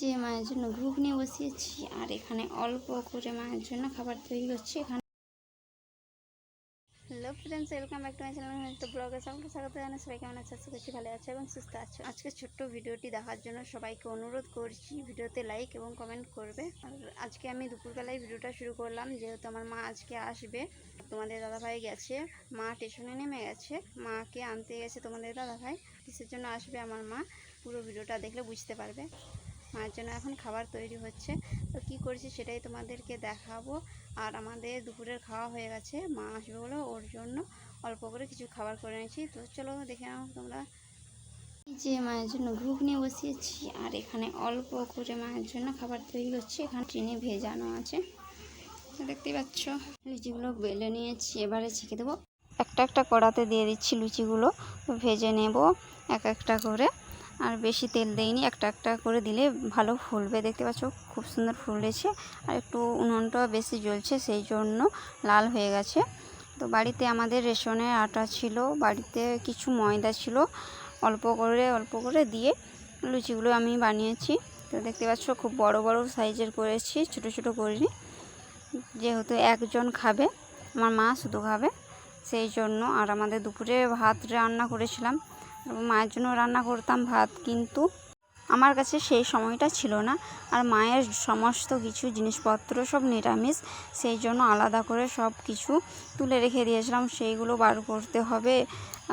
যে মায়ের জন্য ঘুগনি বসিয়েছি, আর এখানে অল্প করে মায়ের জন্য খাবার তৈরি হচ্ছে এখানে। Hello friends welcome back to my channel তো ব্লগে সকলকে স্বাগত জানাই। সবাই কেমন আছে? আশা করছি ভালো আছে এবং সুস্থ আছে। আজকে ছোট্ট ভিডিওটি দেখার জন্য সবাইকে অনুরোধ করছি, ভিডিওতে লাইক এবং কমেন্ট করবে। আর আজকে আমি দুপুরবেলায় ভিডিওটা শুরু করলাম, যেহেতু আমার মা আজকে আসবে। তোমাদের দাদাভাই গেছে, মা স্টেশনে নেমে গেছে। মাকে আনতে গেছে তোমাদের দাদাভাই। কিসের জন্য আসবে আমার মা? পুরো ভিডিওটা দেখলে বুঝতে পারবে। মায়ের জন্য এখন খাবার তৈরি হচ্ছে। তো কী করছি সেটাই তোমাদেরকে দেখাবো। আর আমাদের দুপুরের খাওয়া হয়ে গেছে, মা আসবে বলে ওর জন্য অল্প করে কিছু খাবার করে নিয়েছি তো চলো দেখে নাও তোমরা। যে মায়ের জন্য ঘুগনি বসিয়েছি, আর এখানে অল্প করে মায়ের জন্য খাবার তৈরি হচ্ছে। এখানে চিনি ভেজানো আছে। দেখতেই পাচ্ছ, লুচিগুলো বেলে নিয়েছি, এবারে ছেঁকে দেবো। একটা একটা কড়াতে দিয়ে দিচ্ছি লুচিগুলো, ভেজে নেব এক একটা করে। আর বেশি তেল দেইনি, একটা একটা করে দিলে ভালো ফুলবে। দেখতে পাচ্ছ, খুব সুন্দর ফুলেছে। আর একটু উনুনটা বেশি জ্বলছে, সেই জন্য লাল হয়ে গেছে। তো বাড়িতে আমাদের রেশনের আটা ছিল, বাড়িতে কিছু ময়দা ছিল। অল্প করে অল্প করে দিয়ে লুচিগুলো আমি বানিয়েছি। তো দেখতে পাচ্ছ, খুব বড় বড় সাইজের করেছি, ছোট ছোট করিনি। যেহেতু একজন খাবে, আমার মা শুধু খাবে, সেই জন্য। আর আমাদের দুপুরে ভাত রান্না করেছিলাম। মায়ের জন্য রান্না করতাম ভাত, কিন্তু আমার কাছে সেই সময়টা ছিল না। আর মায়ের সমস্ত কিছু জিনিসপত্র সব নিরামিষ, সেই জন্য আলাদা করে সব কিছু তুলে রেখে দিয়েছিলাম। সেইগুলো বার করতে হবে,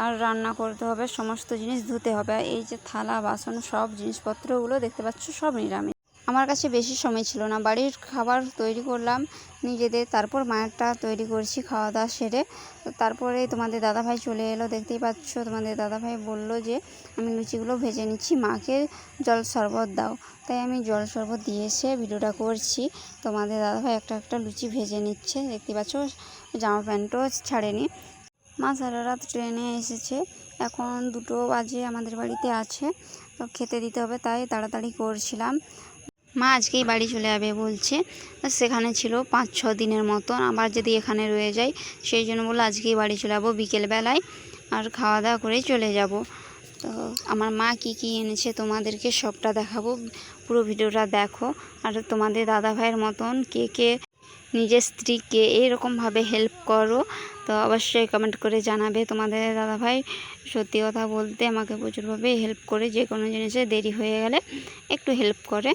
আর রান্না করতে হবে, সমস্ত জিনিস ধুতে হবে। এই যে থালা, বাসন, সব জিনিসপত্রগুলো দেখতে পাচ্ছ, সব নিরামিষ। আমার কাছে বেশি সময় ছিল না। বাড়ির খাবার তৈরি করলাম নিজেদের, তারপর মায়েরটা তৈরি করছি খাওয়া দাওয়া সেরে। তারপরে তোমাদের দাদাভাই চলে এলো, দেখতেই পাচ্ছ তোমাদের দাদাভাই বলল যে, আমি লুচিগুলো ভেজে নিচ্ছি, মাকে জল শরবত দাও। তাই আমি জল শরবত দিয়ে এসে ভিডিওটা করছি। তোমাদের দাদাভাই একটা একটা লুচি ভেজে নিচ্ছে দেখতে পাচ্ছ জামা প্যান্টও ছাড়েনি। মা সারা রাত ট্রেনে এসেছে, এখন দুটো বাজে আমাদের বাড়িতে আছে, তো খেতে দিতে হবে, তাই তাড়াতাড়ি করছিলাম। মা আজকেই বাড়ি চলে যাবে বলছে। সেখানে ছিল পাঁচ, ছ দিনের মতন। আবার যদি এখানে রয়ে যায়, সেই জন্য বলল আজকেই বাড়ি চলে যাব বিকেলবেলায়। আর খাওয়া দাওয়া করেই চলে যাব। তো আমার মা কি কি এনেছে তোমাদেরকে সবটা দেখাবো। পুরো ভিডিওটা দেখো। আর তোমাদের দাদা ভাইয়ের মতন কে কে নিজের স্ত্রীকে এরকমভাবে হেল্প করো, তো অবশ্যই কমেন্ট করে জানাবে। তোমাদের দাদাভাই সত্যি কথা বলতে আমাকে প্রচুরভাবে হেল্প করে। যে কোনো জিনিসে দেরি হয়ে গেলে একটু হেল্প করে।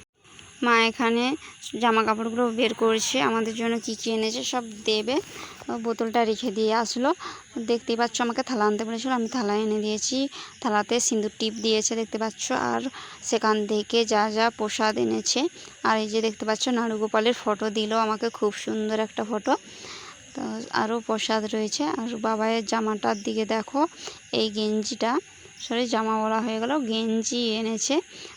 মা এখানে জামা কাপড়গুলো বের করছে, আমাদের জন্য কী কী এনেছে সব দেবে। বোতলটা রেখে দিয়ে আসলো। দেখতেই পাচ্ছ আমাকে থালা আনতে বলেছিল, আমি থালা এনে দিয়েছি। থালাতে সিঁদুর টিপ দিয়েছে, দেখতে পাচ্ছ। আর সেখান থেকে যা যা প্রসাদ এনেছে। আর এই যে দেখতে পাচ্ছ, নাড়ুগোপালের ফটো দিল আমাকে, খুব সুন্দর একটা ফটো। তো আরও প্রসাদ রয়েছে। আর বাবায়ের জামাটার দিকে দেখো, এই গেঞ্জিটা। সরি, জামা বলা হয়ে গেল। গেঞ্জি এনেছে।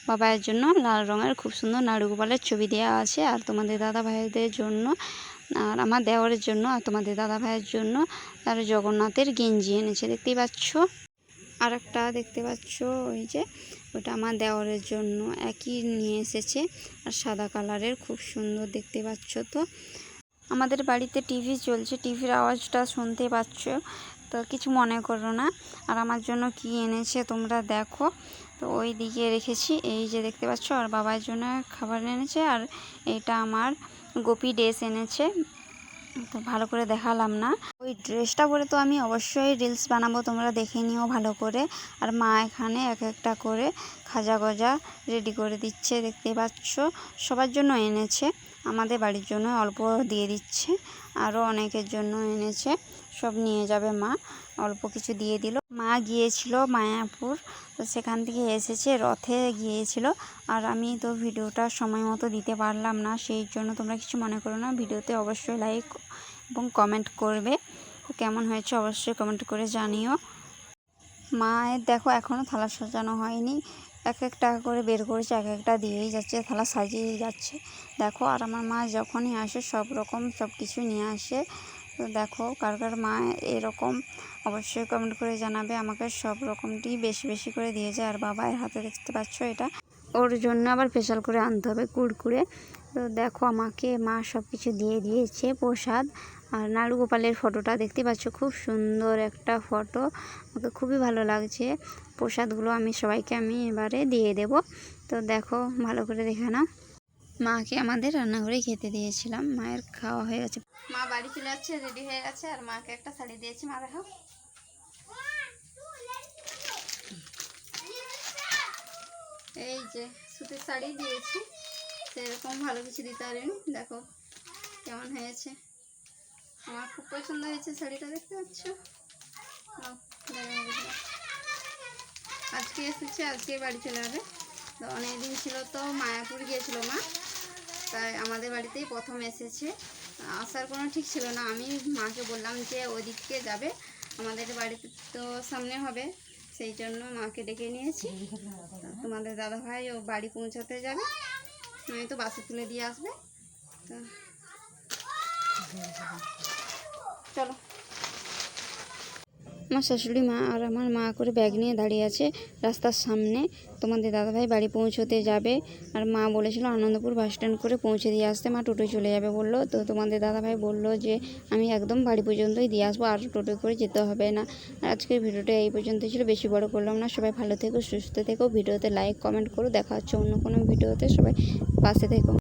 বাবায়ের জন্য লাল রঙের, খুব সুন্দর নাড়ুগোপালের ছবি দেওয়া আছে আর তোমাদের দাদা ভাইদের জন্য আর আমার দেওয়ারের জন্য আর তোমাদের দাদা ভাইয়ের জন্য আর জগন্নাথের গেঞ্জি এনেছে। দেখতেই পাচ্ছ? আর একটা দেখতে পাচ্ছ? ওই যে, ওটা আমার দেওয়ারের জন্য। একই নিয়ে এসেছে আর সাদা কালারের, খুব সুন্দর দেখতে পাচ্ছ তো। আমাদের বাড়িতে টিভি চলছে। টিভির আওয়াজটা শুনতে পাচ্ছ? তো কিছু মনে করো না। আর আমার জন্য কি এনেছে তোমরা দেখো। তো ওই দিকে রেখেছি। এই যে দেখতে পাচ্ছ, আর বাবার জন্য খাবার এনেছে, আর এটা আমার গোপী ড্রেস এনেছে। তো ভালো করে দেখালাম না। ওই ড্রেসটা পরে তো আমি অবশ্যই রিলস বানাবো, তোমরা দেখে নিও ভালো করে। আর মা এখানে এক একটা করে খাজা গজা রেডি করে দিচ্ছে, দেখতে পাচ্ছ। সবার জন্য এনেছে, আমাদের বাড়ির জন্য অল্প দিয়ে দিচ্ছে। আরও অনেকের জন্য এনেছে। সব নিয়ে যাবে মা। অল্প কিছু দিয়ে দিল। মা গিয়েছিল মায়াপুর, তো সেখান থেকে এসেছে, রথে গিয়েছিল। আর আমি তো ভিডিওটা সময় মতো দিতে পারলাম না, সেই জন্য তোমরা কিছু মনে করো না। ভিডিওতে অবশ্যই লাইক এবং কমেন্ট করবে। কেমন হয়েছে অবশ্যই কমেন্ট করে জানিও। মায়ের দেখো এখনও থালা সাজানো হয়নি। এক এক টাকা করে বের করেছে, এক একটা দিয়েই যাচ্ছে, থালা সাজিয়েই যাচ্ছে। দেখো, আর আমার মা যখনই আসে, সব রকম সব কিছু নিয়ে আসে। তো দেখো কার কার মা এরকম অবশ্যই কমেন্ট করে জানাবে। আমাকে সব রকমটি বেশি বেশি করে দিয়ে যায় আর বাবার হাতে দেখতে পাচ্ছ এটা। ওর জন্য আবার স্পেশাল করে আনতে হবে কুড়কুড়ে। তো দেখো আমাকে মা সব কিছু দিয়ে দিয়েছে প্রসাদ। আর নাড়ু গোপালের ফটোটা দেখতে পাচ্ছ? খুব সুন্দর একটা ফটো। আমাকে খুবই ভালো লাগছে। প্রসাদগুলো আমি সবাইকে আমি এবারে দিয়ে দেব। তো দেখো ভালো করে দেখে নাও। মাকে আমাদের রান্নাঘরে খেতে দিয়েছিলাম। মায়ের খাওয়া হয়ে গেছে। মা বাড়ি চলে যাচ্ছে রেডি হয়ে গেছে, আর মাকে একটা শাড়ি দিয়েছি, মা দেখো। এই যে সুতির শাড়ি দিয়েছি, সেরকম ভালো কিছু দিতে পারিনি, দেখো কেমন হয়েছে। আমার খুব পছন্দ হয়েছে শাড়িটা, দেখতে পাচ্ছ। আজকে এসেছে, আজকে বাড়ি চলে যাবে। তো অনেক দিন ছিল তো মায়াপুর গিয়েছিল মা, তাই আমাদের বাড়িতেই প্রথম এসেছে। আসার কোনো ঠিক ছিল না। আমি মাকে বললাম যে, ওদিকে যাবে। আমাদের বাড়িতে তো সামনে হবে। সেই জন্য মাকে ডেকে নিয়েছি। তোমাদের দাদাভাই ও বাড়ি পৌঁছাতে যাবে। তুমি তো বাসে তুলে দিয়ে আসবে। তো, চলো। আমার শাশুড়ি মা আর আমার মা করে ব্যাগ নিয়ে দাঁড়িয়ে আছে রাস্তার সামনে। তোমাদের দাদাভাই বাড়ি পৌঁছতে যাবে। আর মা বলেছিল আনন্দপুর বাস স্ট্যান্ড করে পৌঁছে দিয়ে আসতে। মা টোটো চলে যাবে বলল। তো তোমাদের দাদাভাই বলল যে, আমি একদম বাড়ি পর্যন্তই দিয়ে আসব। আর টোটো করে যেতে হবে না। আজকের ভিডিওটা এই পর্যন্ত ছিল। বেশি বড় করলাম না। সবাই ভালো থেকো, সুস্থ থেকো। ভিডিওতে লাইক কমেন্ট করো। দেখা হচ্ছে অন্য কোনো ভিডিওতে। সবাই পাশে থেকো।